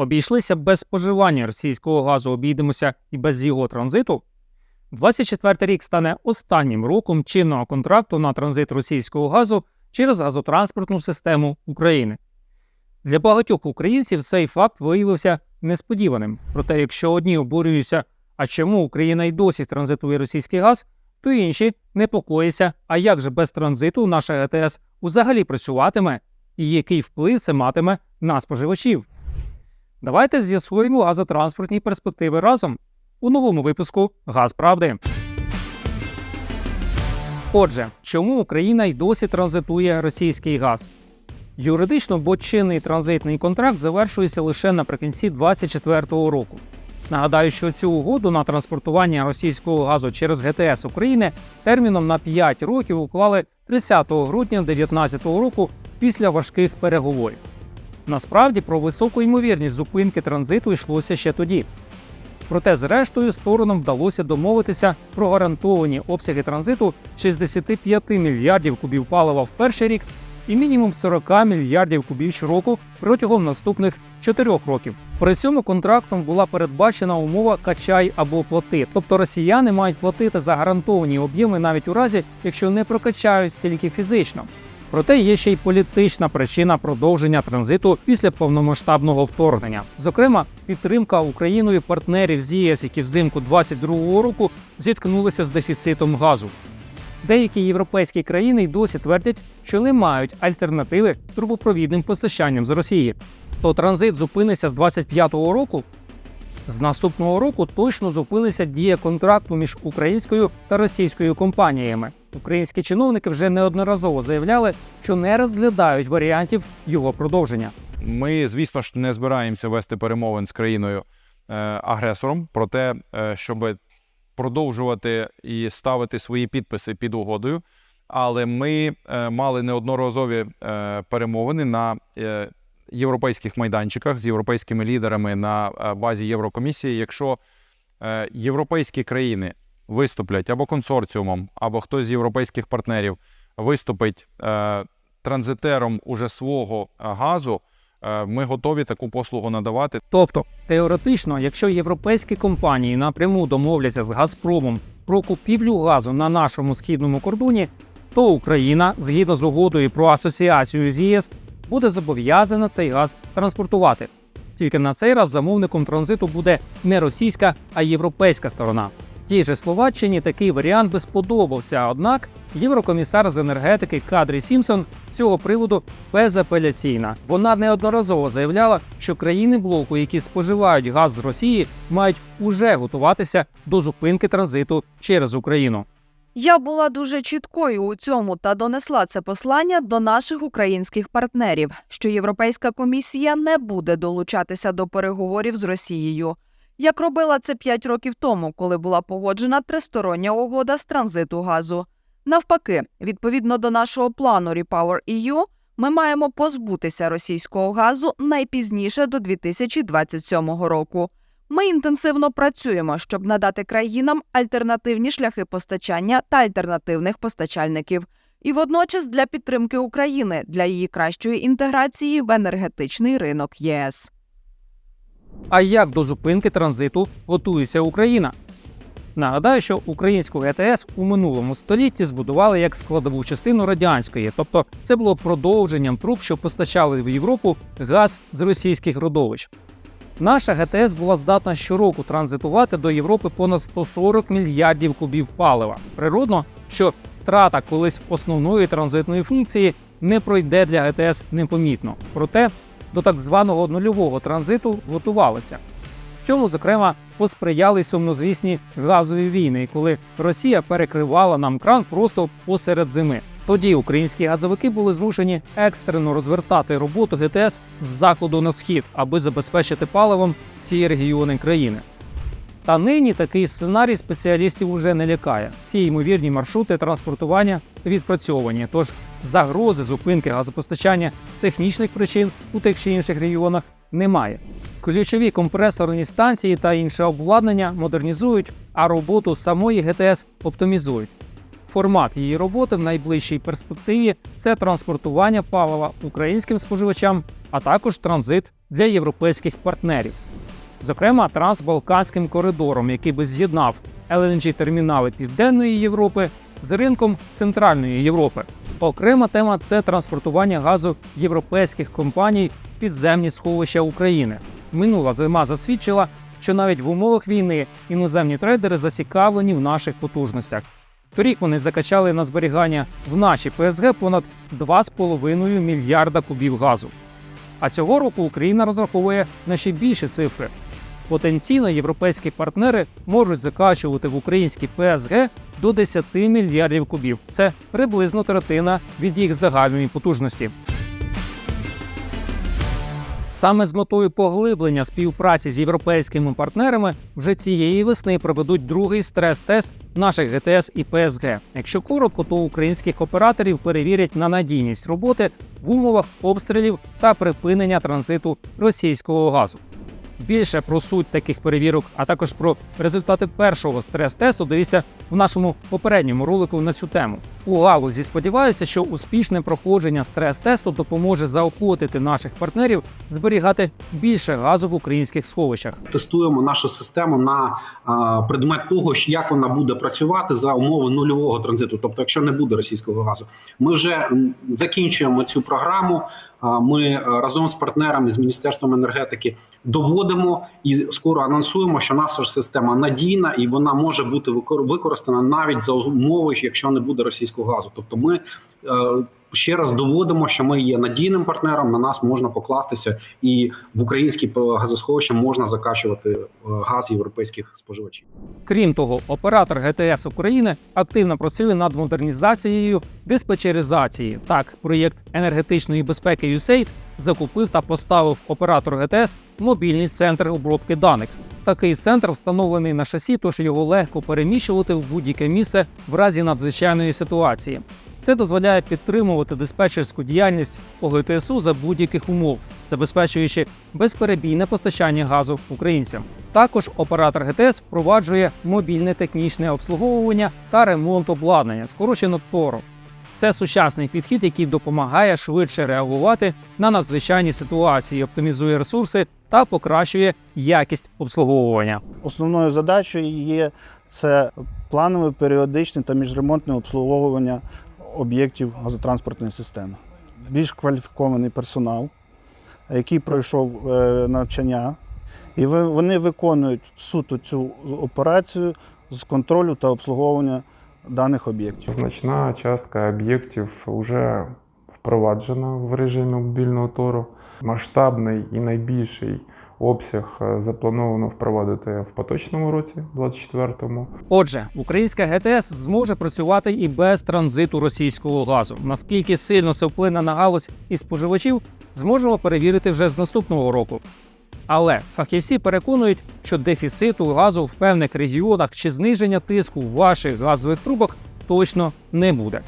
Обійшлися без споживання російського газу, обійдемося і без його транзиту. 24 рік стане останнім роком чинного контракту на транзит російського газу через газотранспортну систему України. Для багатьох українців цей факт виявився несподіваним. Проте, якщо одні обурюються, а чому Україна й досі транзитує російський газ, то інші непокоїться, а як же без транзиту наша ГТС взагалі працюватиме і який вплив це матиме на споживачів. Давайте з'ясуємо газотранспортні перспективи разом у новому випуску Газ Правди. Отже, чому Україна й досі транзитує російський газ? Юридично, бо чинний транзитний контракт завершується лише наприкінці 2024 року. Нагадаю, що цю угоду на транспортування російського газу через ГТС України терміном на 5 років уклали 30 грудня 2019 року після важких переговорів. Насправді про високу ймовірність зупинки транзиту йшлося ще тоді. Проте, зрештою, сторонам вдалося домовитися про гарантовані обсяги транзиту 65 мільярдів кубів палива в перший рік і мінімум 40 мільярдів кубів щороку протягом наступних 4 років. При цьому контрактом була передбачена умова качай або плати, тобто росіяни мають платити за гарантовані об'єми навіть у разі, якщо не прокачають стільки фізично. Проте є ще й політична причина продовження транзиту після повномасштабного вторгнення. Зокрема, підтримка Україною партнерів з ЄС, які взимку 2022 року зіткнулися з дефіцитом газу. Деякі європейські країни й досі твердять, що не мають альтернативи трубопровідним постачанням з Росії. То транзит зупиниться з 25-го року. З наступного року точно зупиниться дія контракту між українською та російською компаніями. Українські чиновники вже неодноразово заявляли, що не розглядають варіантів його продовження. Ми, звісно ж, не збираємося вести перемовин з країною е, про те, щоб продовжувати і ставити свої підписи під угодою. Але ми е, мали неодноразові е, перемовини на е, європейських майданчиках з європейськими лідерами на е, базі Єврокомісії. Якщо е, європейські країни виступлять або консорціумом, або хтось з європейських партнерів виступить е, транзитером уже свого газу, ми готові таку послугу надавати. Тобто, теоретично, якщо європейські компанії напряму домовляться з Газпромом про купівлю газу на нашому східному кордоні, то Україна, згідно з угодою про асоціацію з ЄС, буде зобов'язана цей газ транспортувати. Тільки на цей раз замовником транзиту буде не російська, а європейська сторона. Тій же Словаччині такий варіант би сподобався, однак єврокомісар з енергетики Кадрі Сімсон з цього приводу безапеляційна. Вона неодноразово заявляла, що країни блоку, які споживають газ з Росії, мають уже готуватися до зупинки транзиту через Україну. Я була дуже чіткою у цьому та донесла це послання до наших українських партнерів, що Європейська комісія не буде долучатися до переговорів з Росією, як робила це п'ять років тому, коли була погоджена тристороння угода з транзиту газу. Навпаки, відповідно до нашого плану Repower EU, ми маємо позбутися російського газу найпізніше до 2027 року. Ми інтенсивно працюємо, щоб надати країнам альтернативні шляхи постачання та альтернативних постачальників, і водночас для підтримки України для її кращої інтеграції в енергетичний ринок ЄС. А як до зупинки транзиту готується Україна? Нагадаю, що українську ГТС у минулому столітті збудували як складову частину радянської, тобто це було продовженням труб, що постачали в Європу газ з російських родовищ. Наша ГТС була здатна щороку транзитувати до Європи понад 140 мільярдів кубів палива. Природно, що втрата колись основної транзитної функції не пройде для ГТС непомітно. Проте до так званого нульового транзиту готувалися. Цьому, зокрема, посприяли сумнозвісні газові війни, коли Росія перекривала нам кран просто посеред зими. Тоді українські газовики були змушені екстрено розвертати роботу ГТС з заходу на схід, аби забезпечити паливом всі регіони країни. Та нині такий сценарій спеціалістів уже не лякає. Всі ймовірні маршрути транспортування відпрацьовані, тож загрози зупинки газопостачання з технічних причин у тих чи інших регіонах немає. Ключові компресорні станції та інше обладнання модернізують, а роботу самої ГТС оптимізують. Формат її роботи в найближчій перспективі це транспортування палива українським споживачам, а також транзит для європейських партнерів. Зокрема, трансбалканським коридором, який би з'єднав lng термінали Південної Європи з ринком Центральної Європи. Окрема тема це транспортування газу європейських компаній підземні сховища України. Минула зима засвідчила, що навіть в умовах війни іноземні трейдери зацікавлені в наших потужностях. Торік вони закачали на зберігання в наші ПСГ понад 2,5 мільярда кубів газу. А цього року Україна розраховує на ще більші цифри. Потенційно європейські партнери можуть закачувати в українські ПСГ до 10 мільярдів кубів. Це приблизно третина від їх загальної потужності. Саме з метою поглиблення співпраці з європейськими партнерами вже цієї весни проведуть другий стрес-тест наших ГТС і ПСГ. Якщо коротко, то українських операторів перевірять на надійність роботи в умовах обстрілів та припинення транзиту російського газу. Більше про суть таких перевірок, а також про результати першого стрес-тесту дивіться в нашому попередньому ролику на цю тему. У галузі сподіваюся, що успішне проходження стрес-тесту допоможе заохотити наших партнерів зберігати більше газу в українських сховищах. тестуємо нашу систему на предмет того, як вона буде працювати за умови нульового транзиту, тобто, якщо не буде російського газу, ми вже закінчуємо цю програму. Ми е, разом з партнерами з міністерством енергетики доводимо і скоро анонсуємо, що наша система надійна і вона може бути використана навіть за умови, якщо не буде російського газу. Тобто, ми е, ще раз доводимо, що ми є надійним партнером. На нас можна покластися, і в українські п- газосховища можна закачувати е, газ європейських споживачів. Крім того, оператор ГТС України активно працює над модернізацією диспетчеризації. Так, проєкт енергетичної безпеки USAID закупив та поставив оператор ГТС мобільний центр обробки даних. Такий центр встановлений на шасі, тож його легко переміщувати в будь-яке місце в разі надзвичайної ситуації. Це дозволяє підтримувати диспетчерську діяльність по ГТСу за будь-яких умов, забезпечуючи безперебійне постачання газу українцям. Також оператор ГТС впроваджує мобільне технічне обслуговування та ремонт обладнання, скорочено ТОРО. Це сучасний підхід, який допомагає швидше реагувати на надзвичайні ситуації, оптимізує ресурси та покращує якість обслуговування. Основною задачею є це планове, періодичне та міжремонтне обслуговування об'єктів газотранспортної системи. Більш кваліфікований персонал, який пройшов е, навчання, і вони виконують суто цю операцію з контролю та обслуговування даних об'єктів. Значна частка об'єктів вже впроваджена в режимі мобільного тору. Масштабний і найбільший обсяг е, заплановано впровадити в поточному році, 24-му. Отже, українська ГТС зможе працювати і без транзиту російського газу. Наскільки сильно це вплине на галузь і споживачів, зможемо перевірити вже з наступного року. Але фахівці переконують, що дефіциту газу в певних регіонах чи зниження тиску ваших газових трубах точно не буде.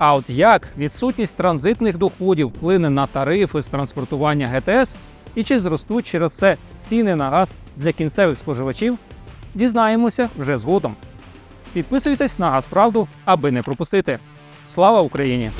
А от як відсутність транзитних доходів вплине на тарифи з транспортування ГТС і чи зростуть через це ціни на газ для кінцевих споживачів, дізнаємося вже згодом. Підписуйтесь на Газправду, аби не пропустити. Слава Україні!